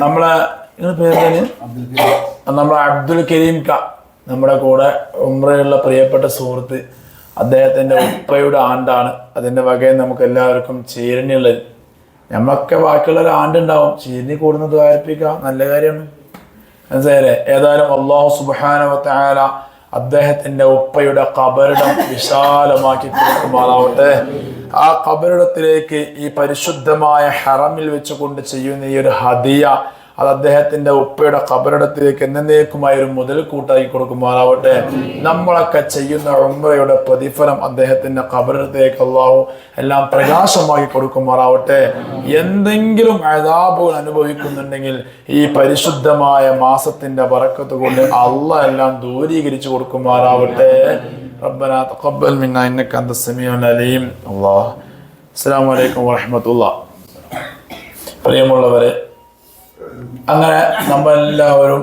നമ്മളെ പേര് നമ്മളെ അബ്ദുൽ കരീം ക. നമ്മുടെ കൂടെ ഉമ്രയുള്ള പ്രിയപ്പെട്ട സുഹൃത്ത്. അദ്ദേഹത്തിന്റെ ഉപ്പയുടെ ആണ്ടാണ്. അതിന്റെ വകയിൽ നമുക്ക് എല്ലാവർക്കും ചീരണിയുള്ളത്. നമ്മളൊക്കെ ബാക്കിയുള്ള ഒരു ആണ്ടുണ്ടാവും. ചീരണി കൂടുന്നത് ദ്വാരിപ്പിക്കാം നല്ല കാര്യമാണ്. മനസ്സിലായില്ലേ? ഏതായാലും അള്ളാഹു സുബാനവത്തായാല അദ്ദേഹത്തിന്റെ ഉപ്പയുടെ കബറിടം വിശാലമാക്കി കൊടുക്കുമാറാവട്ടെ ആ കബറിടത്തിലേക്ക് ഈ പരിശുദ്ധമായ ഹറമിൽ വെച്ചുകൊണ്ട് ചെയ്യുന്ന ഈ ഒരു ഹദിയ അത് അദ്ദേഹത്തിന്റെ ഉപ്പയുടെ കബറിടത്തിലേക്ക് എന്നേക്കുമായ ഒരു മുതൽക്കൂട്ടായി കൊടുക്കുമാറാവട്ടെ നമ്മളൊക്കെ ചെയ്യുന്ന ഉമ്രയുടെ പ്രതിഫലം അദ്ദേഹത്തിന്റെ കബറിടത്തിലേക്ക് അള്ളാഹു എല്ലാം പ്രകാശമാക്കി കൊടുക്കുമാറാവട്ടെ എന്തെങ്കിലും അതാപുകൾ അനുഭവിക്കുന്നുണ്ടെങ്കിൽ ഈ പരിശുദ്ധമായ മാസത്തിന്റെ വറക്കത്ത് കൊണ്ട് അള്ള എല്ലാം ദൂരീകരിച്ചു കൊടുക്കുമാറാവട്ടെ ربنا تقبل منا انك انت السميع العليم الله السلام عليكم ورحمه الله പ്രിയമുള്ളവരെ അങ്ങനെ നമ്മളെല്ലാവരും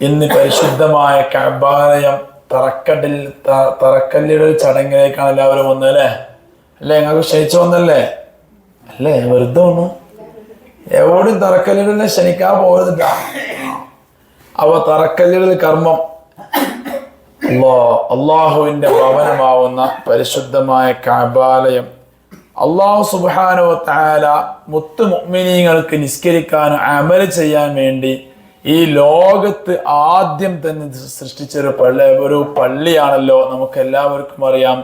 ഇന്ന് പരിശുദ്ധമായ കബാലയം തറക്കല്ലിൽ തറക്കല്ലിടൽ ചടങ്ങിലേക്കാണ് എല്ലാവരും വന്നത് അല്ലേ? അല്ലേ ഞങ്ങൾക്ക് ക്ഷണിച്ചു വന്നല്ലേ അല്ലേ വെറുതെ വന്നു. എവിടെയും തറക്കല്ലിടലിനെ ക്ഷണിക്കാൻ പോകരുത് അവ തറക്കല്ലിടൽ കർമ്മം. അള്ളാഹുവിന്റെ ഭവനമാവുന്ന പരിശുദ്ധമായ കാബാലയം അള്ളാഹു സുബാനോ താല മുത്ത് മുഗ്മിനീങ്ങൾക്ക് നിസ്കരിക്കാനും അമൽ ചെയ്യാൻ വേണ്ടി ഈ ലോകത്ത് ആദ്യം തന്നെ സൃഷ്ടിച്ചൊരു പള്ളി ഒരു പള്ളിയാണല്ലോ നമുക്ക് എല്ലാവർക്കും അറിയാം.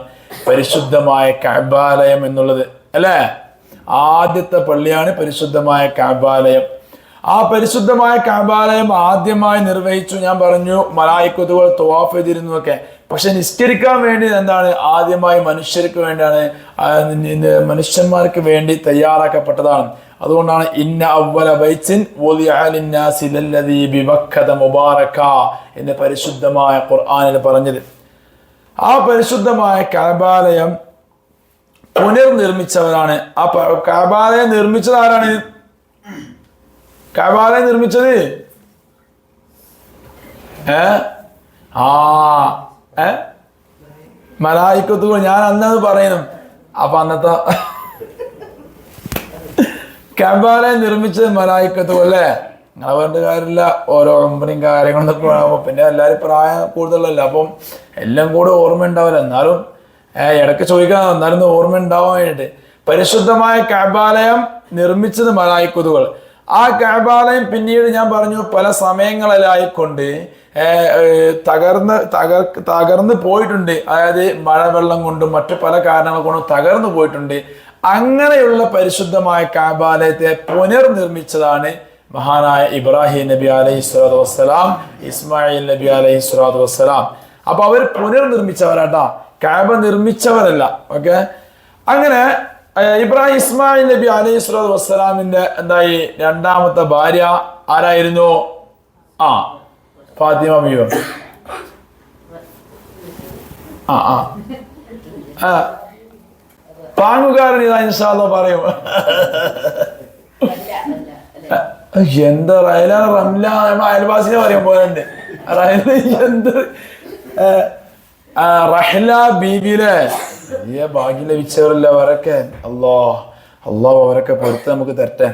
പരിശുദ്ധമായ കാബാലയം എന്നുള്ളത് അല്ലേ? ആദ്യത്തെ പള്ളിയാണ് പരിശുദ്ധമായ കാബാലയം ആ പരിശുദ്ധമായ കാബാലയം ആദ്യമായി നിർവഹിച്ചു. ഞാൻ പറഞ്ഞു മലായിക്കുതുകൾ തോവാഫ് ചെയ്തിരുന്നു ഒക്കെ. പക്ഷെ നിസ്കരിക്കാൻ വേണ്ടി എന്താണ്? ആദ്യമായി മനുഷ്യർക്ക് വേണ്ടിയാണ് മനുഷ്യന്മാർക്ക് വേണ്ടി തയ്യാറാക്കപ്പെട്ടതാണ്. അതുകൊണ്ടാണ് ഇന്ന അവല ബൈച്ചിൻ മുബാറക്ക എന്ന് പരിശുദ്ധമായ ഖുർആാനിൽ പറഞ്ഞത്. ആ പരിശുദ്ധമായ കാബാലയം പുനർനിർമ്മിച്ചവരാണ്. ആ കാബാലയം നിർമ്മിച്ചത് ആരാണ്? കബാലയം നിർമ്മിച്ചത്? ഏ? ആ ഏ? മലായിക്കത്തുകൾ ഞാൻ അന്നത് പറയുന്നു അപ്പൊ അന്നത്തെ കമ്പാലയം നിർമ്മിച്ചത് മലായിക്കത്തുകൾ അല്ലേ? നിങ്ങളെ പറഞ്ഞ കാര്യമില്ല. ഓരോ കമ്പനിയും കാര്യങ്ങളൊക്കെ ആകുമ്പോൾ പിന്നെ എല്ലാവരും പ്രായം കൂടുതലല്ല? അപ്പം എല്ലാം കൂടെ ഓർമ്മ ഉണ്ടാവില്ല. എന്നാലും ഇടയ്ക്ക് ചോദിക്കാൻ എന്നാലും ഓർമ്മ ഉണ്ടാവാൻ വേണ്ടിയിട്ട്. പരിശുദ്ധമായ കബാലയം നിർമ്മിച്ചത് മലായിക്കുതുകൾ ആ കഴബാലയം പിന്നീട് ഞാൻ പറഞ്ഞു പല സമയങ്ങളിലായിക്കൊണ്ട് തകർന്ന് തകർ തകർന്ന് പോയിട്ടുണ്ട്. അതായത് മഴവെള്ളം കൊണ്ടും മറ്റു പല കാരണങ്ങൾ കൊണ്ടും തകർന്നു പോയിട്ടുണ്ട്. അങ്ങനെയുള്ള പരിശുദ്ധമായ കാബാലയത്തെ പുനർനിർമ്മിച്ചതാണ് മഹാനായ ഇബ്രാഹിം നബി അലൈഹി സ്വലാത്തു വസ്സലാം ഇസ്മായിൽ നബി അലൈഹി സ്വലാത്തു വസ്സലാം. അപ്പൊ അവർ പുനർനിർമ്മിച്ചവരാട്ടാ. കാബ നിർമ്മിച്ചവരല്ല. ഓക്കെ? അങ്ങനെ ഇബ്രാഹിം ഇസ്മായിൽ നബി അലൈഹി സ്വലാത്തു വസ്സലാമിന്റെ എന്തായി രണ്ടാമത്തെ ഭാര്യ ആരായിരുന്നു? ആ ഫാത്തിമ ബിയോ ആ ആ. പാങ്ങുകാരൻ ഇതാ ഇൻഷാല്ല പറയും. എന്താ റയലാണ് റംല നമ്മുടെ അയൽവാസിനെ പറയും പോലെ ഉണ്ട്. എന്ത്? റഹ്ല ബീബിയിലെ വലിയ ഭാഗ്യം ലഭിച്ചവരല്ല അവരൊക്കെ? അല്ലോ അള്ളാഹു അവരൊക്കെ പൊരുത്ത് നമുക്ക് തരട്ടെ.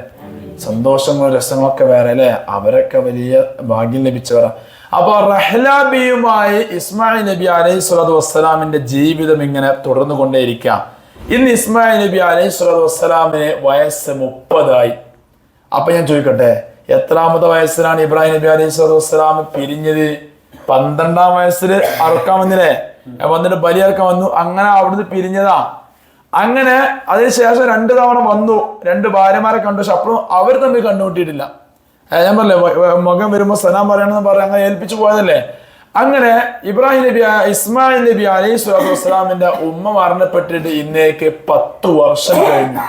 സന്തോഷങ്ങളും രസങ്ങളൊക്കെ വേറെ അല്ലേ? അവരൊക്കെ വലിയ ഭാഗ്യം ലഭിച്ചവരാ. അപ്പൊ റഹ്ല ബിയുമായി ഇസ്മായിൽ നബി അലൈഹി സ്വലാത്തു വസ്സലാമിന്റെ ജീവിതം ഇങ്ങനെ തുടർന്നു കൊണ്ടേയിരിക്കാം. ഇന്ന് ഇസ്മായിൽ നബി അലൈഹി സ്വലാത്തു വസ്സലാമിന് വയസ്സ് മുപ്പതായി. അപ്പൊ ഞാൻ ചോദിക്കട്ടെ എത്രാമത്തെ വയസ്സിലാണ് ഇബ്രാഹിം നബി അലൈഹി സ്വലാത്തു വസ്സലാം പിരിഞ്ഞത്? പന്ത്രണ്ടാം വയസ്സിൽ അറുക്കാൻ വന്നില്ലേ വന്നിട്ട് ബലിയറക്കാൻ വന്നു. അങ്ങനെ അവിടുന്ന് പിരിഞ്ഞതാ. അങ്ങനെ അതിനുശേഷം രണ്ട് തവണ വന്നു. രണ്ട് ഭാര്യമാരെ കണ്ടു. പക്ഷെ അപ്പോഴും അവർ തമ്മിൽ കണ്ടുമുട്ടിയിട്ടില്ല ഞാൻ പറഞ്ഞില്ലേ മകൻ വരുമ്പോൾ സലാം പറയണമെന്ന് പറഞ്ഞ് അങ്ങനെ ഏൽപ്പിച്ചു പോയതല്ലേ? അങ്ങനെ ഇബ്രാഹിം നബി ഇസ്മായിൽ നബി അലൈഹി സ്വലാത്തു വസ്സലാമിന്റെ ഉമ്മ മരണപ്പെട്ടിട്ട് ഇന്നേക്ക് പത്ത് വർഷം കഴിഞ്ഞു.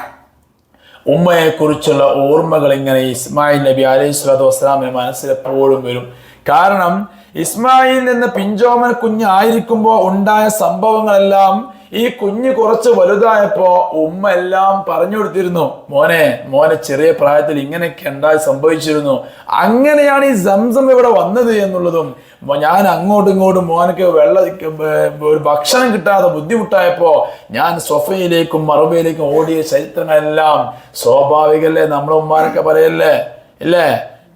ഉമ്മയെ കുറിച്ചുള്ള ഓർമ്മകൾ ഇങ്ങനെ ഇസ്മായിൽ നബി അലൈഹി സ്വലാത്തു വസ്സലാമിന്റെ മനസ്സിൽ എപ്പോഴും വരും. കാരണം ഇസ്മായിൽ നിന്ന് പിഞ്ചോമൻ കുഞ്ഞായിരിക്കുമ്പോൾ ഉണ്ടായ സംഭവങ്ങളെല്ലാം ഈ കുഞ്ഞ് കുറച്ച് വലുതായപ്പോ ഉമ്മ എല്ലാം പറഞ്ഞു കൊടുത്തിരുന്നു. മോനെ മോനെ ചെറിയ പ്രായത്തിൽ ഇങ്ങനെയൊക്കെ ഉണ്ടായി സംഭവിച്ചിരുന്നു. അങ്ങനെയാണ് ഈ സംസം ഇവിടെ വന്നത് എന്നുള്ളതും ഞാൻ അങ്ങോട്ടും ഇങ്ങോട്ടും മോനക്ക് വെള്ള ഒരു ഭക്ഷണം കിട്ടാതെ ബുദ്ധിമുട്ടായപ്പോ ഞാൻ സൊഫയിലേക്കും മറുപയിലേക്കും ഓടിയ ചരിത്രങ്ങളെല്ലാം സ്വാഭാവികല്ലേ നമ്മളെ ഉമ്മാരൊക്കെ പറയല്ലേ? ഇല്ലേ?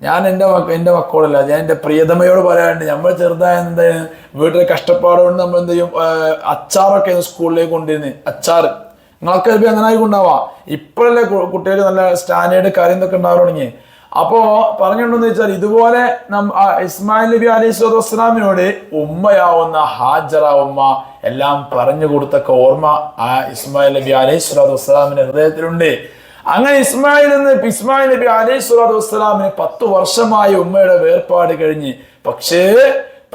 ഞാൻ എന്റെ എന്റെ മക്കളല്ല ഞാൻ എന്റെ പ്രിയതമയോട് പറയാറുണ്ട്. നമ്മൾ ചെറുതായ എന്തായാലും വീട്ടിലെ കഷ്ടപ്പാടുകൊണ്ട് നമ്മൾ എന്ത് ചെയ്യും അച്ചാറൊക്കെ സ്കൂളിലേക്ക് കൊണ്ടിരുന്നു അച്ചാർ നിങ്ങൾക്ക് ചിലപ്പോൾ അങ്ങനെ ആയിക്കൊണ്ടാവാം ഇപ്പോഴല്ലേ കുട്ടികൾ നല്ല സ്റ്റാൻഡേർഡ് കാര്യം ഇതൊക്കെ അപ്പോ പറഞ്ഞിട്ടുണ്ടെന്ന് വെച്ചാൽ ഇതുപോലെ ഇസ്മായിൽ നബി അലൈഹി സ്വലത്തു വസ്സലാമിനോട് ഉമ്മയാവുന്ന ഹാജറ ഉമ്മ എല്ലാം പറഞ്ഞു കൊടുത്തൊക്കെ ഓർമ്മ ആ ഇസ്മായിൽ നബി അലൈഹി സ്വലാത്തു വസ്സലാമിന്റെ ഹൃദയത്തിലുണ്ട്. അങ്ങനെ ഇസ്മായിൽ നിന്ന് ഇസ്മായിൽ നബി അലൈഹി സ്വലാത്തു വസ്സലാമിന് പത്ത് വർഷമായി ഉമ്മയുടെ വേർപാട് കഴിഞ്ഞ്. പക്ഷേ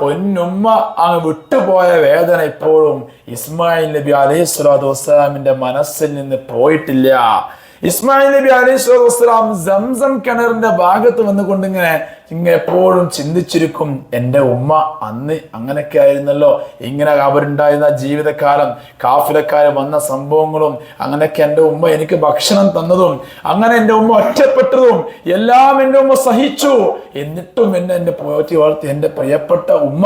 പൊന്നുമ്മ അങ്ങ് വിട്ടുപോയ വേദന ഇപ്പോഴും ഇസ്മായിൽ നബി അലൈഹി സ്വലാത്തു വസ്സലാമിന്റെ മനസ്സിൽ നിന്ന് പോയിട്ടില്ല. ഇസ്മായിൽ നബി അലൈഹി സ്വലാത്തു വസ്സലാം സംസം കിണറിന്റെ ഭാഗത്ത് വന്നുകൊണ്ട് ഇങ്ങനെ ഇങ്ങനെ എപ്പോഴും ചിന്തിച്ചിരിക്കും എന്റെ ഉമ്മ അന്ന് അങ്ങനെയൊക്കെ ആയിരുന്നല്ലോ. ഇങ്ങനെ അവരുണ്ടായിരുന്ന ജീവിതകാലം കാഫിലക്കാരൻ വന്ന സംഭവങ്ങളും അങ്ങനെയൊക്കെ എന്റെ ഉമ്മ എനിക്ക് ഭക്ഷണം തന്നതും അങ്ങനെ എന്റെ ഉമ്മ ഒറ്റപ്പെട്ടതും എല്ലാം എന്റെ ഉമ്മ സഹിച്ചു. എന്നിട്ടും എന്നെ എന്റെ പോറ്റി വളർത്തി എന്റെ പ്രിയപ്പെട്ട ഉമ്മ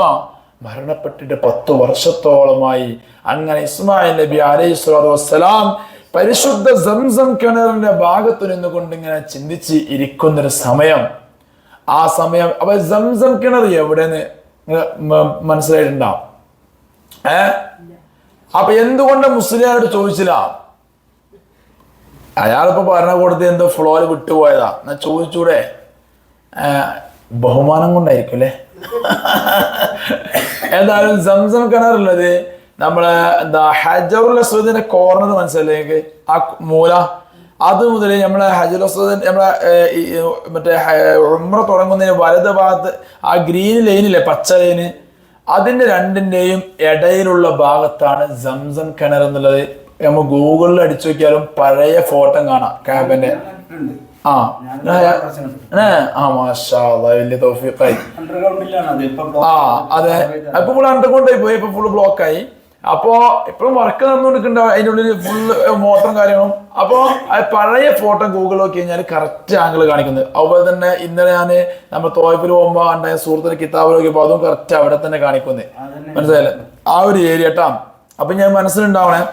മരണപ്പെട്ടിട്ട് പത്തു വർഷത്തോളമായി. അങ്ങനെ ഇസ്മായിൽ നബി അലൈഹി സ്വലാത്തു വസ്സലാം പരിശുദ്ധ സംസം കിണറിന്റെ ഭാഗത്ത് നിന്നുകൊണ്ട് ഇങ്ങനെ ചിന്തിച്ച് ഇരിക്കുന്നൊരു സമയം. ആ സമയം അപ്പൊ സംസം കിണർ എവിടെന്ന് മനസ്സിലായിട്ടുണ്ടാവും? ഏ? അപ്പൊ എന്തുകൊണ്ട് മുസ്ലിയാരോട് ചോദിച്ചില്ല? അയാളിപ്പോ ഭരണകൂടത്തിൽ എന്തോ ഫ്ലോയിൽ വിട്ടുപോയതാ. എന്നാ ചോദിച്ചൂടെ? ബഹുമാനം കൊണ്ടായിരിക്കും അല്ലേ? ഏതായാലും സംസം കിണറുള്ളത് നമ്മളെ എന്താ ഹജറുൽ അസ്വദിന്റെ കോർണർ മനസ്സിലായെങ്കിൽ ആ മൂല അത് മുതൽ നമ്മളെ ഹജറുൽ അസ്വദ് നമ്മളെ മറ്റേ ഉമ്ര തുടങ്ങുന്നതിന് വലത് ഭാഗത്ത് ആ ഗ്രീൻ ലൈനില്ലേ പച്ച ലൈന് അതിന്റെ രണ്ടിന്റെയും ഇടയിലുള്ള ഭാഗത്താണ് സംസം കിണർ എന്നുള്ളത്. നമ്മൾ ഗൂഗിളിൽ അടിച്ചു നോക്കിയാലും പഴയ ഫോട്ടോ കാണാം ക്യാബിന്റെ. ആ. ആ മാഷാ വലിയ അത്. ആ അതെ. ഇപ്പൊ ഫുൾ അണ്ടർകൊണ്ടായി പോയി. ഇപ്പൊ ഫുൾ ബ്ലോക്കായി അപ്പോ ഇപ്പോഴും വർക്ക് നടന്നുകൊണ്ടിരിക്കുന്നുണ്ട് അതിന്റെ ഉള്ളിൽ ഫുള്ള് മോട്ടറും കാര്യങ്ങളും. അപ്പോ ആ പഴയ ഫോട്ടോ ഗൂഗിൾ നോക്കി കഴിഞ്ഞാൽ കറക്റ്റ് ആംഗിൾ കാണിക്കുന്നത്. അതുപോലെ തന്നെ ഇന്നലെ ഞാൻ നമ്മൾ തോയപ്പിൽ പോകുമ്പോ ഉണ്ടായ സുഹൃത്തിന് കിതാബ് നോക്കിയപ്പോ അതും കറക്റ്റ് അവിടെ തന്നെ കാണിക്കുന്നത്. മനസ്സിലായില്ലേ? ആ ഒരു ഏരിയ കേട്ടാ അപ്പൊ ഞാൻ മനസ്സിലുണ്ടാവണേ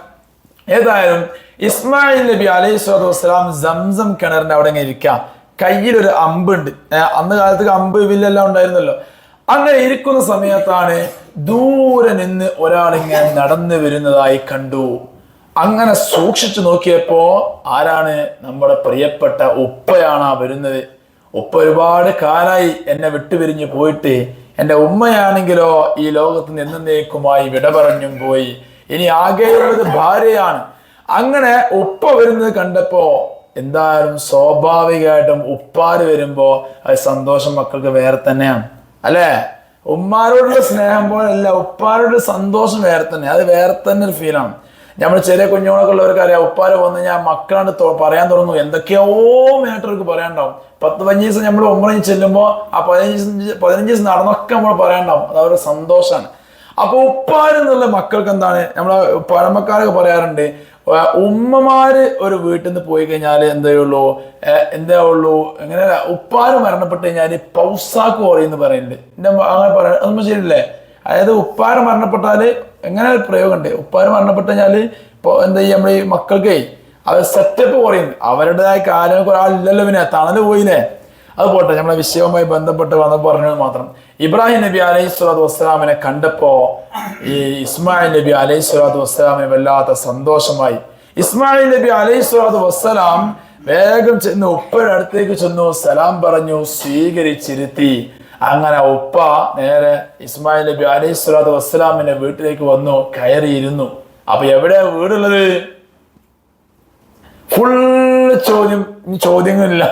ഏതായാലും ഇസ്മായിൽ നബി അലൈഹി സ്വലാത്തു വസ്സലാം സംസം കിണറിന്റെ അവിടെ ഇരിക്കാം. കയ്യിലൊരു അമ്പുണ്ട്. അന്ന് കാലത്ത് അമ്പ് വില്ലെല്ലാം ഉണ്ടായിരുന്നല്ലോ. അങ്ങനെ ഇരിക്കുന്ന സമയത്താണ് ദൂരെ നിന്ന് ഒരാളിങ്ങനെ നടന്നു വരുന്നതായി കണ്ടു. അങ്ങനെ സൂക്ഷിച്ചു നോക്കിയപ്പോ ആരാണ് നമ്മുടെ പ്രിയപ്പെട്ട ഉപ്പയാണ് ആ വരുന്നത്. ഉപ്പ ഒരുപാട് കാലായി എന്നെ വിട്ടുപിരിഞ്ഞു പോയിട്ട് എന്റെ ഉമ്മയാണെങ്കിലോ ഈ ലോകത്ത് നിന്നേക്കുമായി വിട പറഞ്ഞും പോയി. ഇനി ആകെയുള്ളത് ഭാര്യയാണ്. അങ്ങനെ ഉപ്പ വരുന്നത് കണ്ടപ്പോ എന്തായാലും സ്വാഭാവികമായിട്ടും ഉപ്പാര് വരുമ്പോ അത് സന്തോഷം മക്കൾക്ക് വേറെ തന്നെയാണ്. അല്ലേ? ഉമ്മാരോടുള്ള സ്നേഹം പോലെയല്ല ഉപ്പാരോട് സന്തോഷം വേറെ തന്നെ അത് വേറെ തന്നെ ഒരു ഫീലാണ് നമ്മൾ ചെറിയ കുഞ്ഞുങ്ങളൊക്കെ ഉള്ളവർക്ക് അറിയാം ഉപ്പാരെ വന്ന് ഞാൻ മക്കളാണ് പറയാൻ തുടങ്ങും. എന്തൊക്കെയോ മേട്ടർക്ക് പറയാനുണ്ടാവും. പത്ത് പതിനഞ്ച് ദിവസം നമ്മൾ ഒമ്പതിന് ചെല്ലുമ്പോൾ ആ പതിനഞ്ച് പതിനഞ്ച് ദിവസം നടന്നൊക്കെ നമ്മൾ പറയാനുണ്ടാവും. അത് അവരുടെ സന്തോഷമാണ് അപ്പോൾ ഉപ്പാരെന്നുള്ള മക്കൾക്ക് എന്താണ്? നമ്മളെ പഴമക്കാരൊക്കെ പറയാറുണ്ട് ഉമ്മമാര് ഒരു വീട്ടിൽ നിന്ന് പോയി കഴിഞ്ഞാൽ എന്തേ ഉള്ളൂ എന്താ ഉള്ളൂ എങ്ങനെ? ഉപ്പാര് മരണപ്പെട്ട് കഴിഞ്ഞാൽ പൗസാക്ക് കുറയുന്നു പറയുന്നുണ്ട് എന്റെ അങ്ങനെ പറയാം അതൊന്നും ശരിയല്ലേ അതായത് ഉപ്പാര് മരണപ്പെട്ടാൽ എങ്ങനെ പ്രയോഗമുണ്ട്? ഉപ്പാര് മരണപ്പെട്ട് കഴിഞ്ഞാൽ ഇപ്പൊ എന്താ ഈ നമ്മൾ ഈ മക്കൾക്കേ? അവർ സെറ്റപ്പ് കുറയുന്നു അവരുടേതായ കാര്യങ്ങൾക്ക് ഒരാളില്ലല്ലോ പിന്നെ. തണൽ പോയില്ലേ? അത് പോട്ടെ നമ്മളെ വിഷയവുമായി ബന്ധപ്പെട്ട് വന്ന് പറഞ്ഞത് മാത്രം. ഇബ്രാഹിം നബി അലൈഹി സ്വലാത്തു വസ്സലാമിനെ കണ്ടപ്പോ ഈ ഇസ്മായിൽ നബി അലൈഹി സ്വലാത്തു വസ്സലാമിന് വല്ലാത്ത സന്തോഷമായി. ഇസ്മായിൽ നബി അലൈഹി സ്വലാത്തു വസ്സലാം വേഗം ചെന്ന് ഉപ്പയുടെ അടുത്തേക്ക് ചെന്നു സലാം പറഞ്ഞു സ്വീകരിച്ചിരുത്തി. അങ്ങനെ ഉപ്പ നേരെ ഇസ്മായിൽ നബി അലൈഹി സ്വലാത്തു വസ്സലാമിന്റെ വീട്ടിലേക്ക് വന്നു കയറിയിരുന്നു. അപ്പൊ എവിടെയാ വീടുള്ളത്? ഫുള്ള് ചോദ്യം ചോദ്യങ്ങളില്ല.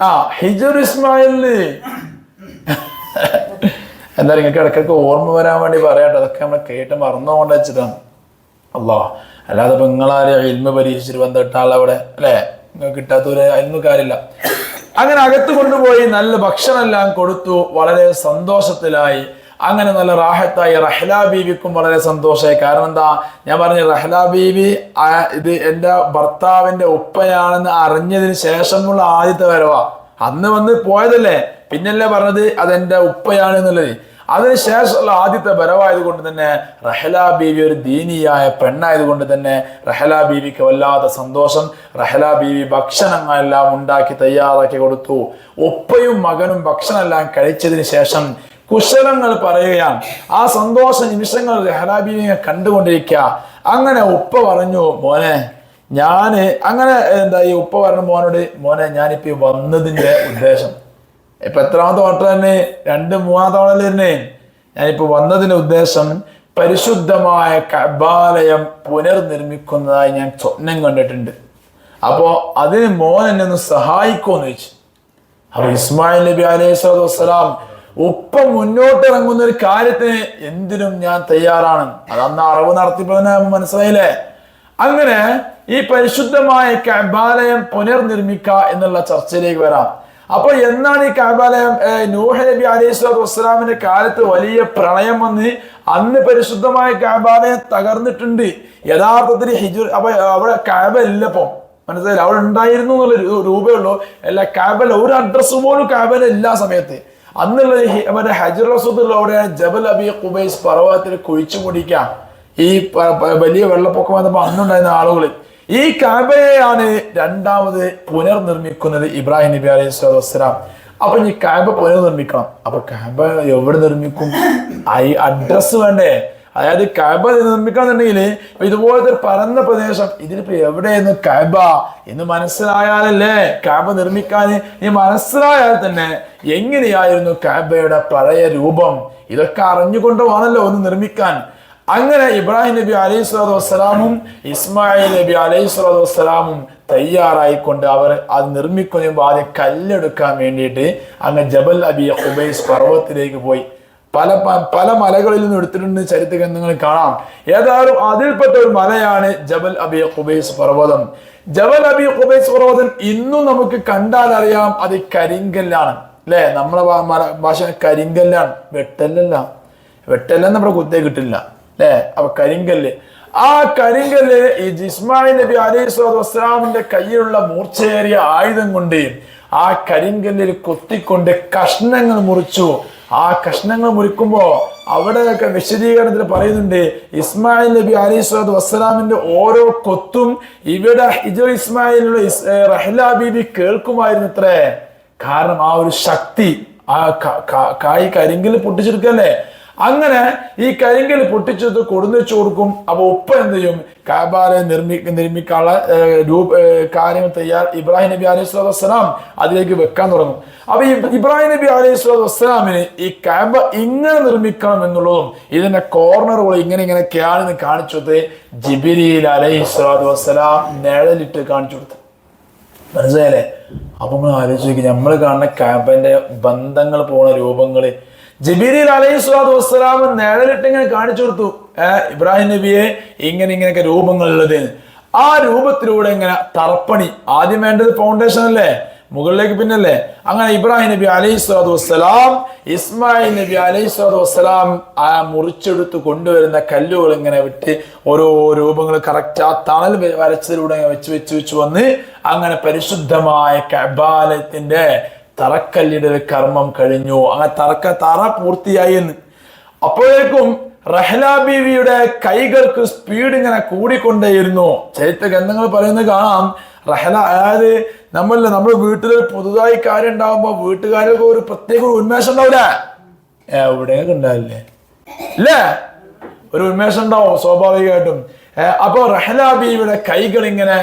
ആ ഹിജർ ഇസ്മായിലിന്. എന്തായാലും നിങ്ങൾക്ക് ഇടയ്ക്കിടയ്ക്ക് ഓർമ്മ വരാൻ വേണ്ടി പറയാട്ടോ അതൊക്കെ നമ്മൾ കേട്ട് മറന്നുകൊണ്ട് വെച്ചിട്ടാണ്. അല്ലോ അല്ലാതെ ഇപ്പൊ നിങ്ങളാരും ഇൽമ പരീക്ഷിച്ചിട്ട് ബന്ധപ്പെട്ടാളെ അവിടെ അല്ലേ? നിങ്ങൾക്ക് കിട്ടാത്തവര് അതിനൊന്നും കാര്യമില്ല. അങ്ങനെ അകത്ത് കൊണ്ടുപോയി നല്ല ഭക്ഷണമെല്ലാം കൊടുത്തു. വളരെ സന്തോഷത്തിലായി. അങ്ങനെ നല്ല റാഹത്തായി റഹ്ല ബീവിക്കും വളരെ സന്തോഷമായി. കാരണം എന്താ? ഞാൻ പറഞ്ഞു റഹ്ല ബീവി ഇത് എന്റെ ഭർത്താവിന്റെ ഉപ്പയാണെന്ന് അറിഞ്ഞതിന് ശേഷമുള്ള ആദ്യത്തെ വരവാ. അന്ന് വന്ന് പോയതല്ലേ? പിന്നല്ലേ പറഞ്ഞത് അതെന്റെ ഉപ്പയാണ് എന്നുള്ളത്. അതിനുശേഷമുള്ള ആദ്യത്തെ വരവായത് കൊണ്ട് തന്നെ റഹല ബീവി ഒരു ദീനിയായ പെണ്ണായത് കൊണ്ട് തന്നെ റഹല ബീവിക്ക് വല്ലാത്ത സന്തോഷം. റഹല ബീവി ഭക്ഷണങ്ങളെല്ലാം ഉണ്ടാക്കി തയ്യാറാക്കി കൊടുത്തു. ഉപ്പയും മകനും ഭക്ഷണമെല്ലാം കഴിച്ചതിന് ശേഷം കുശലങ്ങൾ പറയുകയാണ്. ആ സന്തോഷ നിമിഷങ്ങൾ റഹല ബീവിയെ കണ്ടുകൊണ്ടിരിക്കുക. അങ്ങനെ ഉപ്പ പറഞ്ഞു മോനെ ഞാൻ അങ്ങനെ എന്താ ഈ ഉപ്പ പറഞ്ഞ മോനോട് മോനെ ഞാനിപ്പോ വന്നതിന്റെ ഉദ്ദേശം. ഇപ്പൊ എത്രാമത്തെ വട്ടം തന്നെ? രണ്ട് മൂന്നാമത്തെ തവണ തന്നെ ഞാനിപ്പോ വന്നതിന്റെ ഉദ്ദേശം പരിശുദ്ധമായ കബാലയം പുനർനിർമ്മിക്കുന്നതായി ഞാൻ സ്വപ്നം കണ്ടിട്ടുണ്ട്. അപ്പോ അതിന് മോൻ എന്നെ ഒന്ന് സഹായിക്കുമെന്ന് ചോദിച്ചു. അപ്പൊ ഇസ്മായിൽ നബി അലൈഹി സ്വലാത്തു വസ്സലാം ഉപ്പ മുന്നോട്ട് ഇറങ്ങുന്ന ഒരു കാര്യത്തിന് എന്തിനും ഞാൻ തയ്യാറാണ്. അതന്ന് അറിവ് നടത്തിയപ്പോ തന്നെ മനസ്സിലായില്ലേ? അങ്ങനെ ഈ പരിശുദ്ധമായ കബാലയം പുനർനിർമ്മിക്കുക എന്നുള്ള ചർച്ചയിലേക്ക് വരാം. അപ്പൊ എന്നാണ് ഈ കബാലയം? നൂഹ് നബി അലൈഹി സ്വലാത്തു വസ്സലാമിന്റെ കാലത്ത് വലിയ പ്രളയം വന്ന് അന്ന് പരിശുദ്ധമായ കബാലയം തകർന്നിട്ടുണ്ട്. യഥാർത്ഥത്തിൽ ഹിജു അപ്പൊ അവിടെ കാബ ഇല്ലപ്പം മനസ്സിലായി അവിടെ ഉണ്ടായിരുന്നു എന്നുള്ള രൂപയുള്ളൂ അല്ല കാബല ഒരു അഡ്രസ്സ് പോലും കാബല ഇല്ല സമയത്ത്. അന്നുള്ള മറ്റേ ഹജർ റസൂദുള്ള അവിടെ ജബൽ അബി കുബൈസ് പർവതത്തിൽ കുഴിച്ചു മുടിക്കാം ഈ വലിയ വെള്ളപ്പൊക്കം വന്നപ്പോൾ അന്നുണ്ടായിരുന്ന ആളുകൾ ഈ കാബയെയാണ് രണ്ടാമത് പുനർനിർമ്മിക്കുന്നത് ഇബ്രാഹിം നബി അലൈഹി സ്വലാത്തു വസ്സലാം. അപ്പൊ ഈ കാബ പുനർനിർമ്മിക്കണം. അപ്പൊ കാബ എവിടെ നിർമ്മിക്കും? ഈ അഡ്രസ് വേണ്ടേ? അതായത് കഅബ നിർമ്മിക്കണമെന്നുണ്ടെങ്കിൽ ഇതുപോലത്തെ ഒരു പരന്ന പ്രദേശം ഇതിലിപ്പോ എവിടെയെന്ന് കബ എന്ന് മനസ്സിലായാലല്ലേ കബ നിർമ്മിക്കാൻ? ഈ മനസ്സിലായാൽ തന്നെ എങ്ങനെയായിരുന്നു കബയുടെ പഴയ രൂപം? ഇതൊക്കെ അറിഞ്ഞുകൊണ്ട് വേണമല്ലോ ഒന്ന് നിർമ്മിക്കാൻ. അങ്ങനെ ഇബ്രാഹിം നബി അലൈഹി സ്വലാത്തു വസ്സലാമും ഇസ്മായിൽ നബി അലൈഹി സ്വലാത്തു വസ്സലാമും തയ്യാറായിക്കൊണ്ട് അവർ അത് നിർമ്മിക്കുന്നതിന് ആദ്യം കല്ലെടുക്കാൻ വേണ്ടിയിട്ട് അങ്ങ് ജബൽ അബി ഹുബൈസ് പർവതത്തിലേക്ക് പോയി. പല പല മലകളിൽ നിന്നും എടുത്തിട്ടുണ്ട് ചരിത്ര കാണാം. ഏതായാലും അതിൽപ്പെട്ട ഒരു മലയാണ് ജബൽ അബി ഖുബൈസ് പർവതം. ജബൽ അബി ഖുബൈസ് പർവതം ഇന്നും നമുക്ക് കണ്ടാൽ അറിയാം അത് കരിങ്കല്ലാണ്. അല്ലെ? നമ്മളെ ഭാഷ കരിങ്കല്ലാണ്. വെട്ടല്ലല്ല. വെട്ടല്ല നമ്മുടെ കുത്തേ കിട്ടില്ല. അല്ലെ? അപ്പൊ കരിങ്കല്ല്. ആ കരിങ്കല്ല് ഈ ജിസ്മായിൽ നബി അലൈഹി സ്വലാത്തു വസ്സലാമിന്റെ കയ്യിലുള്ള മൂർച്ചയേറിയ ആയുധം കൊണ്ട് ആ കരിങ്കല്ലിൽ കൊത്തിക്കൊണ്ട് കഷ്ണങ്ങൾ മുറിച്ചു. ആ കഷ്ണങ്ങൾ മുറിക്കുമ്പോ അവിടെയൊക്കെ വിശദീകരണത്തിൽ പറയുന്നുണ്ട് ഇസ്മായിൽ നബി അലി സ്വലാത്തു വസ്സലാമിന്റെ ഓരോ കൊത്തും ഇവിടെ ഹിജർ ഇസ്മായിലുള്ള റഹ്ല ബീബി കേൾക്കുമായിരുന്നു ഇത്രേ കാരണം ആ ഒരു ശക്തി ആ കായി ക- കായ് കരിങ്കൽ പൊട്ടിച്ചെടുക്കല്ലേ? അങ്ങനെ ഈ കരിങ്കൽ പൊട്ടിച്ചത് കൊടുന്നിച്ചു കൊടുക്കും. അപ്പൊ ഉപ്പ എന്ത് ചെയ്യും? കാബാലെ നിർമ്മി നിർമ്മിക്കാനുള്ള രൂപ കാര്യം തയ്യാർ ഇബ്രാഹിം നബി അലൈഹി സ്വലാത്തു വസ്സലാം അതിലേക്ക് വെക്കാൻ തുടങ്ങും. അപ്പൊ ഈ ഇബ്രാഹിം നബി അലൈഹി സ്വലാത്തു വസ്സലാമിന് ഈ കാബ ഇങ്ങനെ നിർമ്മിക്കണം എന്നുള്ളതും ഇതിന്റെ കോർണറുകൾ ഇങ്ങനെ ഇങ്ങനെ ഇങ്ങനെയൊക്കെയാണെന്ന് കാണിച്ചു കൊടുത്ത് ജിബിരിയിൽ അലൈഹി സ്വലാത്തു വസ്സലാം നിഴലിട്ട് കാണിച്ചു കൊടുത്തു. മനസ്സിലായല്ലേ? അപ്പൊ നമ്മൾ ആലോചിച്ച് നമ്മൾ കാണുന്ന കാബന്റെ ബന്ധങ്ങൾ പോണ രൂപങ്ങൾ ജബീരിൽ അലൈഹി സ്വാദ് വസ്സലാമൻ നിഴലിട്ട് ഇങ്ങനെ കാണിച്ചു കൊടുത്തു. ഇബ്രാഹിം നബിയെ ഇങ്ങനെ ഇങ്ങനെയൊക്കെ രൂപങ്ങളുള്ളത്. ആ രൂപത്തിലൂടെ ഇങ്ങനെ തറപ്പണി. ആദ്യം വേണ്ടത് ഫൗണ്ടേഷൻ അല്ലേ? മുകളിലേക്ക് പിന്നല്ലേ? അങ്ങനെ ഇബ്രാഹിം നബി അലൈഹി സ്വലാത്തു വസ്സലാം ഇസ്മായിൽ നബി അലൈഹി സ്വലാത്തു വസ്സലാം ആ മുറിച്ചെടുത്ത് കൊണ്ടുവരുന്ന കല്ലുകൾ ഇങ്ങനെ വിട്ട് ഓരോ രൂപങ്ങൾ കറക്റ്റ് ആ തണൽ വരച്ചതിലൂടെ വെച്ച് വെച്ച് വെച്ച് വന്ന് അങ്ങനെ പരിശുദ്ധമായ കബാലയത്തിന്റെ തറക്കല്ലിടൽ കർമ്മം കഴിഞ്ഞു. അങ്ങനെ തറക്ക തറ പൂർത്തിയായി എന്ന്. അപ്പോഴേക്കും റഹ്ല ബീവിയുടെ കൈകൾക്ക് സ്പീഡ് ഇങ്ങനെ കൂടിക്കൊണ്ടേയിരുന്നു. ചരിത്ര ഗ്രന്ഥങ്ങൾ പറയുന്നത് കാണാം റഹല അതായത് നമ്മളില്ല നമ്മുടെ വീട്ടിൽ പുതുതായി കാര്യം ഉണ്ടാവുമ്പോ വീട്ടുകാർക്ക് ഒരു പ്രത്യേക ഒരു ഉന്മേഷം ഉണ്ടാവില്ല എവിടെയൊക്കെ ഉണ്ടാവില്ലേ? ഇല്ലേ? ഒരു ഉന്മേഷം ഉണ്ടാവും സ്വാഭാവികമായിട്ടും. ഏ, അപ്പൊ റഹ്ല ബീവിയുടെ കൈകൾ ഇങ്ങനെ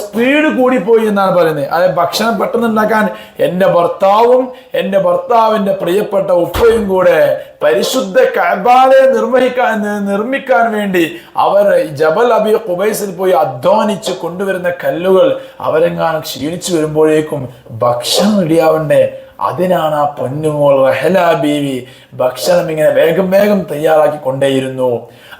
സ്പീഡ് കൂടിപ്പോയി എന്നാണ് പറയുന്നത്. അത് ഭക്ഷണം പെട്ടെന്ന് ഉണ്ടാക്കാൻ എന്റെ ഭർത്താവും എന്റെ ഭർത്താവിന്റെ പ്രിയപ്പെട്ട ഉപ്പയും കൂടെ പരിശുദ്ധ കബാലയെ നിർവഹിക്കാൻ നിർമ്മിക്കാൻ വേണ്ടി അവർ ജബൽ അബി കുബൈസിൽ പോയി അധ്വാനിച്ച് കൊണ്ടുവരുന്ന കല്ലുകൾ അവരെങ്ങാനും ക്ഷീണിച്ചു വരുമ്പോഴേക്കും ഭക്ഷണം റെഡിയാവണ്ടേ അതിനാണ് ആ പൊന്നുമോൾ റഹല ബീവി ഭക്ഷണം ഇങ്ങനെ വേഗം വേഗം തയ്യാറാക്കി കൊണ്ടേയിരുന്നു.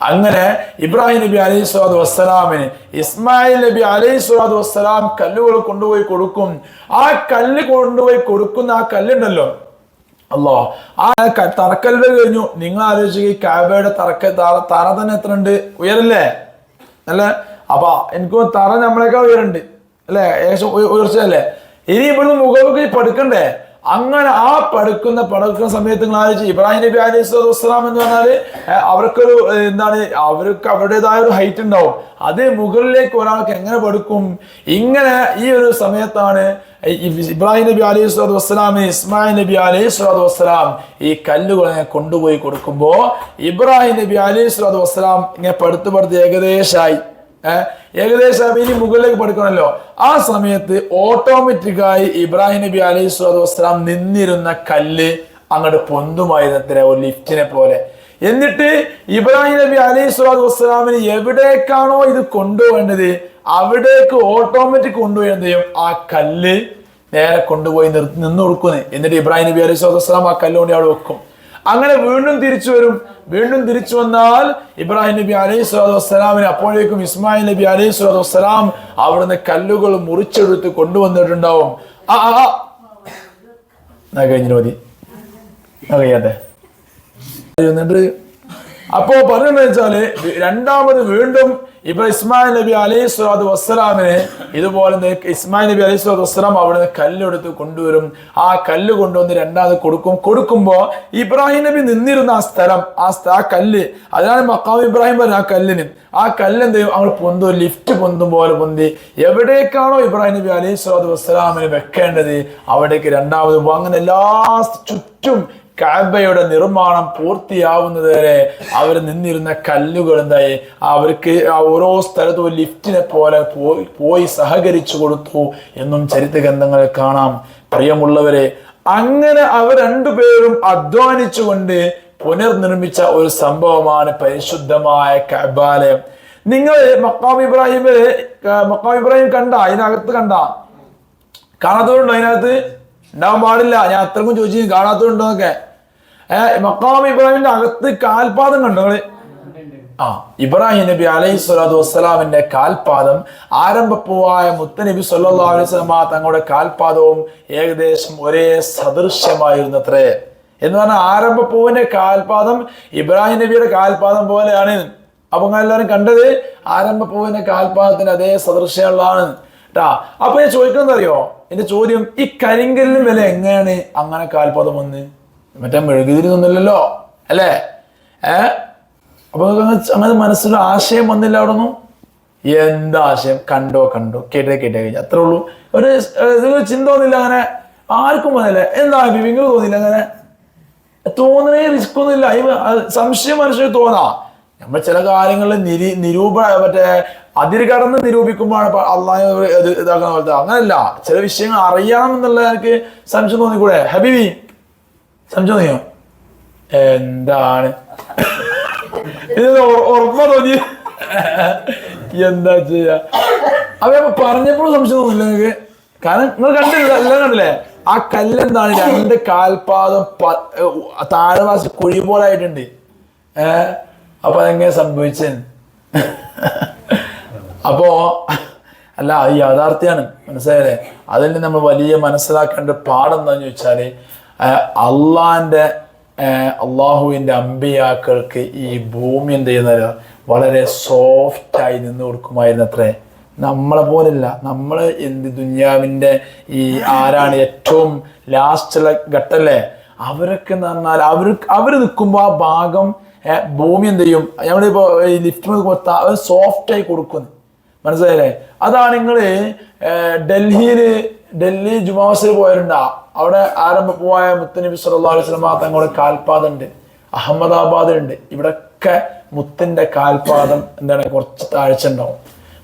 അങ്ങനെ ഇബ്രാഹിം നബി അലൈഹി സ്വലാത്തു വസ്സലാമിന് ഇസ്മായിൽ നബി അലൈഹി സ്വലാത്തു വസ്സലാം കല്ലുകൾ കൊണ്ടുപോയി കൊടുക്കും. ആ കല്ല് കൊണ്ടുപോയി കൊടുക്കുന്ന ആ കല്ലുണ്ടല്ലോ. അല്ലോ ആ തറക്കല്ല് കഴിഞ്ഞു. നിങ്ങൾ ആലോചിച്ച് ഈ കാബയുടെ തറക്ക തറ തറ തന്നെ എത്ര ഉണ്ട് ഉയരല്ലേ? അല്ലെ? അപ്പൊ എനിക്ക് തറ നമ്മളെക്കാൾ ഉയരുണ്ട് അല്ലേ? ഏകദേശം ഉയർച്ചയല്ലേ? ഇനി ഇവിടുന്ന് മുഖമൊക്കെ പടുക്കണ്ടേ അങ്ങനെ ആ പടുക്കുന്ന പടുക്കുന്ന സമയത്ത് നിങ്ങൾ ആലോചിച്ച് ഇബ്രാഹിം നബി അലൈഹി സ്വലാത്തു വസ്സലാം എന്ന് പറഞ്ഞാൽ അവർക്കൊരു എന്താണ് അവർക്ക് അവരുടേതായ ഒരു ഹൈറ്റ് ഉണ്ടാവും. അത് മുകളിലേക്ക് ഒരാൾക്ക് എങ്ങനെ പടുക്കും ഇങ്ങനെ ഈ ഒരു സമയത്താണ് ഇബ്രാഹിം നബി അലൈഹി സ്വലാത്തു വസ്സലാം ഇസ്മായിൽ നബി അലൈഹി സ്വലാത്തു വസ്സലാം ഈ കല്ലുകളെ കൊണ്ടുപോയി കൊടുക്കുമ്പോൾ ഇബ്രാഹിം നബി അലൈഹി സ്വലാത്തു വസ്സലാം ഇങ്ങനെ പടുത്തു പടുത്ത് ഏകദേശമായി ഏകദേശം ഇനി മുകളിലേക്ക് പഠിക്കണമല്ലോ. ആ സമയത്ത് ഓട്ടോമാറ്റിക്കായി ഇബ്രാഹിം നബി അലൈഹി സ്വലാത്തു വസ്സലാം നിന്നിരുന്ന കല്ല് അങ്ങോട്ട് പൊന്തുമായിരുന്നത്ര ഒരു ലിഫ്റ്റിനെ പോലെ. എന്നിട്ട് ഇബ്രാഹിം നബി അലൈഹി സ്വലാത്തു വസ്സലാമിന് എവിടേക്കാണോ ഇത് കൊണ്ടുപോകേണ്ടത് അവിടേക്ക് ഓട്ടോമാറ്റിക് കൊണ്ടുപോയി ആ കല്ല് നേരെ കൊണ്ടുപോയി നിർ നിന്ന് കൊടുക്കുന്നത് എന്നിട്ട് ഇബ്രാഹിം നബി അലൈഹി സ്വലാത്തു വസ്സലാം ആ കല്ല് കൊണ്ട് അവിടെ വെക്കും. അങ്ങനെ വീണ്ടും തിരിച്ചു വരും. വീണ്ടും തിരിച്ചു വന്നാൽ ഇബ്രാഹിം നബി അലൈഹി സ്വലാത്തു വസ്സലാമിന് അപ്പോഴേക്കും ഇസ്മായിൽ നബി അലൈഹി സ്വലാത്തു വസ്സലാം അവിടുന്ന് കല്ലുകൾ മുറിച്ചെടുത്ത് കൊണ്ടുവന്നിട്ടുണ്ടാവും. ആ ആ ആ. എന്നാ കഴിഞ്ഞു മതി. എന്നാ എന്നിട്ട് അപ്പോ പറഞ്ഞെന്ന് വെച്ചാൽ രണ്ടാമത് വീണ്ടും ഇപ്പൊ ഇസ്മായിൽ നബി അലൈഹി സ്വലാത്തു വസ്സലാമിനെ ഇതുപോലെ ഇസ്മായിൽ നബി അലൈഹി സ്വലാത്തു വസ്സലാം അവിടുന്ന് കല്ലെടുത്ത് കൊണ്ടുവരും. ആ കല്ല് കൊണ്ടുവന്ന് രണ്ടാമത് കൊടുക്കും. കൊടുക്കുമ്പോ ഇബ്രാഹിം നബി നിന്നിരുന്ന ആ സ്ഥലം ആ ആ കല്ല്. അതിനാണ് മക്കാം ഇബ്രാഹിം പറഞ്ഞ ആ കല്ലിന്. ആ കല്ല് എന്ത് ചെയ്യും? അവൾ പൊന്തു ലിഫ്റ്റ് പൊന്തും പോലെ പൊന്തി. എവിടേക്കാണോ ഇബ്രാഹിം നബി അലൈഹി സ്വലാത്തു വസ്സലാമിന് വെക്കേണ്ടത്? അവിടേക്ക് രണ്ടാമത് അങ്ങനെ എല്ലാ ചുറ്റും കാബയുടെ നിർമ്മാണം പൂർത്തിയാവുന്നത് വരെ അവർ നിന്നിരുന്ന കല്ലുകൾ എന്തായി? അവർക്ക് ഓരോ സ്ഥലത്തും ലിഫ്റ്റിനെ പോലെ പോയി പോയി സഹകരിച്ചു കൊടുത്തു എന്നും ചരിത്ര ഗ്രന്ഥങ്ങളിൽ കാണാം. പ്രിയമുള്ളവരെ അങ്ങനെ അവർ രണ്ടുപേരും അധ്വാനിച്ചുകൊണ്ട് പുനർനിർമ്മിച്ച ഒരു സംഭവമാണ് പരിശുദ്ധമായ കബാലയം നിങ്ങൾ മക്കാം ഇബ്രാഹിമിൽ മക്കാം ഇബ്രാഹിം കണ്ട അതിനകത്ത് കണ്ട? കാണാത്തതുണ്ടോ അതിനകത്ത്? ഉണ്ടാവാൻ പാടില്ല ഞാൻ അത്രക്കും ചോദിച്ചു കാണാത്തതുണ്ടോ എന്നൊക്കെ? ഏഹ് മക്കാം ഇബ്രാഹിമിന്റെ അകത്ത് കാൽപാദം കണ്ടോ നിങ്ങൾ? ആ ഇബ്രാഹിം നബി അലൈഹി സ്വലാത്തു വസ്സലാമിന്റെ കാൽപാദം ആരംഭപ്പൂവായ മുത്തനബി സല്ലല്ലാഹു അലൈഹി വസല്ലമ തങ്ങളുടെ കാൽപാദവും ഏകദേശം ഒരേ സദൃശ്യമായിരുന്നു അത്രേ എന്ന് പറഞ്ഞാൽ ആരംഭപ്പൂവിന്റെ കാൽപാദം ഇബ്രാഹിം നബിയുടെ കാൽപാദം പോലെയാണ്. അപ്പൊ എല്ലാവരും കണ്ടത് ആരംഭപ്പൂവിന്റെ കാൽപാദത്തിന് അതേ സദൃശ്യമുള്ളതാണ്. ട്ടാ അപ്പൊ ഞാൻ ചോദിക്കുന്നത് എന്റെ ചോദ്യം ഈ കരിങ്കല്ലിന് വില എങ്ങനെയാണ് അങ്ങനെ കാൽപാദം വന്ന്? മറ്റേ മെഴുകുതിരി ഒന്നുമില്ലല്ലോ അല്ലേ? ഏ? അപ്പൊ അങ്ങനെ മനസ്സിൽ ആശയം വന്നില്ല അവിടെ ഒന്നും എന്താ ആശയം? കണ്ടോ കണ്ടോ. കേട്ടേ കേട്ടേ കഴിഞ്ഞു അത്രേ ഉള്ളൂ. ഒരു ഇതൊരു ചിന്ത തോന്നില്ല അങ്ങനെ. ആർക്കും വന്നില്ല. എന്താ വിവിങ്ങൾ തോന്നില്ല അങ്ങനെ? തോന്നണേ റിസ്ക് ഒന്നുമില്ല സംശയം മനുഷ്യന് തോന്നാം. നമ്മൾ ചില കാര്യങ്ങളിൽ നിരി നിരൂപ മറ്റേ അതിര് കടന്ന് നിരൂപിക്കുമ്പോഴാണ് അള്ളാഹ് ഇത് ഇതാക്കുന്ന പോലത്തെ. അങ്ങനല്ല. ചില വിഷയങ്ങൾ അറിയണം എന്നുള്ള എനിക്ക് സംശയം തോന്നിക്കൂടെ? ഹബീബി സംശയം എന്താണ്? ഓർമ്മ തോന്നി എന്താ ചെയ്യാ? അപ്പൊ പറഞ്ഞപ്പോഴും സംശയം തോന്നില്ല നിങ്ങക്ക്. കാരണം നിങ്ങൾ കണ്ടില്ല എല്ലാം കണ്ടില്ലേ? ആ കല്ലെന്താണ്? രണ്ട് കാൽപാദം പ- കുഴി പോലെ ആയിട്ടുണ്ട്. ഏർ അപ്പൊ അതെങ്ങനെ സംഭവിച്ചത് അപ്പോ അല്ല അത് യാഥാർത്ഥ്യമാണ് മനസ്സിലായല്ലേ? അതിൽ നിന്ന് നമ്മൾ വലിയ മനസ്സിലാക്കേണ്ട പാടെന്താന്ന് ചോദിച്ചാൽ അള്ളാന്റെ അള്ളാഹുവിന്റെ അമ്പിയാക്കൾക്ക് ഈ ഭൂമി എന്ത് ചെയ്യുന്നത് വളരെ സോഫ്റ്റ് ആയി നിന്ന് കൊടുക്കുമായിരുന്നു അത്രേ നമ്മളെ പോലല്ല നമ്മൾ എന്ത് ദുന്യാവിന്റെ ഈ ആരാണ് ഏറ്റവും ലാസ്റ്റുള്ള ഘട്ടല്ലേ? അവരൊക്കെ എന്ന് പറഞ്ഞാൽ അവർ അവർ നിൽക്കുമ്പോൾ ആ ഭാഗം ഭൂമി എന്ത് ചെയ്യും? നമ്മളിപ്പോൾ ലിഫ്റ്റ് സോഫ്റ്റ് ആയി കൊടുക്കുന്നു. മനസ്സിലായില്ലേ? അതാണ് നിങ്ങൾ ഡൽഹിയിൽ ഡൽഹി ജുമാസിൽ പോയിട്ടുണ്ടാ അവിടെ ആരംഭ പോവായ മുത്തനബി സല്ലാ അലൈഹി സ്വലമ തങ്ങളുടെ കാൽപാദം ഉണ്ട് അഹമ്മദാബാദ് ഉണ്ട് ഇവിടൊക്കെ മുത്തിന്റെ കാൽപാദം എന്താണ് കുറച്ച് താഴ്ച ഉണ്ടാവും.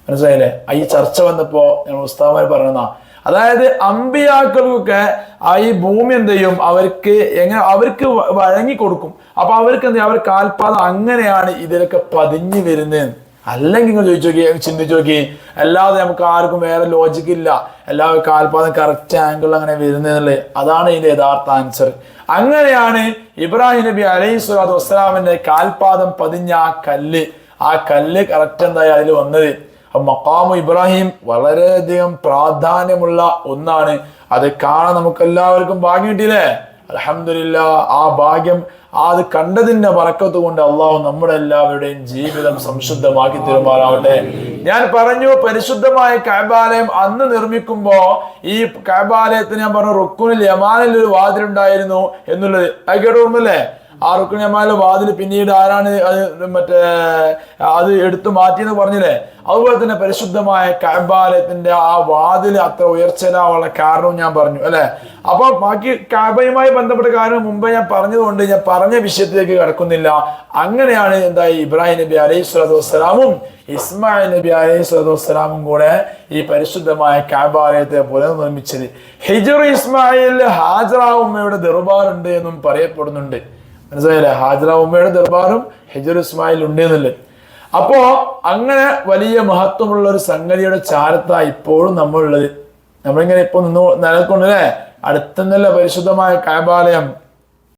മനസ്സിലായില്ലേ? ഈ ചർച്ച വന്നപ്പോ ഞങ്ങൾ ഉസ്താമാർ പറഞ്ഞതാ. അതായത് അമ്പിയാക്കൾക്കൊക്കെ ആ ഈ ഭൂമി എന്ത് ചെയ്യും? അവർക്ക് എങ്ങനെ അവർക്ക് വഴങ്ങി കൊടുക്കും. അപ്പൊ അവർക്ക് എന്ത് അവർ കാൽപാദം അങ്ങനെയാണ് ഇതിലൊക്കെ പതിഞ്ഞു വരുന്നത്. അല്ലെങ്കിൽ നിങ്ങൾ ചോദിച്ചു നോക്കി ചിന്തിച്ചു നോക്കി. അല്ലാതെ നമുക്ക് ആർക്കും വേറെ ലോജിക്ക് ഇല്ല. എല്ലാ കാൽപാദം കറക്റ്റ് ആംഗിൾ അങ്ങനെ വരുന്നതല്ലേ അതാണ് ഇതിന്റെ യഥാർത്ഥ ആൻസർ അങ്ങനെയാണ് ഇബ്രാഹിം നബി അലൈഹി സ്വലാത്തു വസ്സലാമിന്റെ കാൽപാദം പതിഞ്ഞ ആ കല്ല്. ആ കല്ല് കറക്റ്റ് എന്തായി? അതിൽ വന്നത് മക്കാമു ഇബ്രാഹിം വളരെയധികം പ്രാധാന്യമുള്ള ഒന്നാണ്. അത് കാണാൻ നമുക്ക് എല്ലാവർക്കും ഭാഗ്യം കിട്ടിയില്ലേ? അലഹമില്ല ആ ഭാഗ്യം അത് കണ്ടതിന്റെ പറക്കത്ത് കൊണ്ട് അള്ളാഹു നമ്മുടെ എല്ലാവരുടെയും ജീവിതം സംശുദ്ധമാക്കി തീരുമാനാവട്ടെ. ഞാൻ പറഞ്ഞു പരിശുദ്ധമായ കാബാലയം അന്ന് നിർമ്മിക്കുമ്പോ ഈ കാബാലയത്തിന് ഞാൻ പറഞ്ഞു റുക്കുനിൽ യമാനിൽ ഒരു വാതിലുണ്ടായിരുന്നു എന്നുള്ളത്. അത് കേട്ട് ഓർമ്മല്ലേ ആ റുക്കുൻ വാതിൽ പിന്നീട് ആരാണ് അത് മറ്റേ അത് എടുത്തു മാറ്റിയെന്ന് പറഞ്ഞില്ലേ? അതുപോലെ തന്നെ പരിശുദ്ധമായ കാബാലയത്തിന്റെ ആ വാതിൽ അത്ര ഉയർച്ചയിലാവാനുള്ള കാരണവും ഞാൻ പറഞ്ഞു അല്ലെ? അപ്പൊ ബാക്കി കാബയുമായി ബന്ധപ്പെട്ട കാര്യം മുമ്പേ ഞാൻ പറഞ്ഞതുകൊണ്ട് ഞാൻ പറഞ്ഞ വിഷയത്തിലേക്ക് കടക്കുന്നില്ല. അങ്ങനെയാണ് എന്തായി ഇബ്രാഹിം നബി അലൈഹി സ്വലാത്തു വസ്സലാമും ഇസ്മായിൽ നബി അലൈഹി സ്വലാത്തു വസ്സലാമും കൂടെ ഈ പരിശുദ്ധമായ കാബാലയത്തെ പുനർനിർമ്മിച്ചത്. ഹിജർ ഇസ്മായിൽ ഹാജറ ഉമ്മയുടെ ദർബാറുണ്ട് എന്നും പറയപ്പെടുന്നുണ്ട്. മനസ്സിലായില്ലേ? ഹാജറ ഉമ്മയുടെ ദർബാറും ഹിജർ ഇസ്മായിൽ ഉണ്ട് എന്നുള്ളത് അപ്പോ അങ്ങനെ വലിയ മഹത്വമുള്ള ഒരു സംഗതിയുടെ ചാരത്താ ഇപ്പോഴും നമ്മളുള്ളത്. നമ്മളിങ്ങനെ ഇപ്പൊ നിന്ന് നിലനിൽക്കുന്നു അല്ലേ? അടുത്തുനിന്നല്ല പരിശുദ്ധമായ കാബാലയം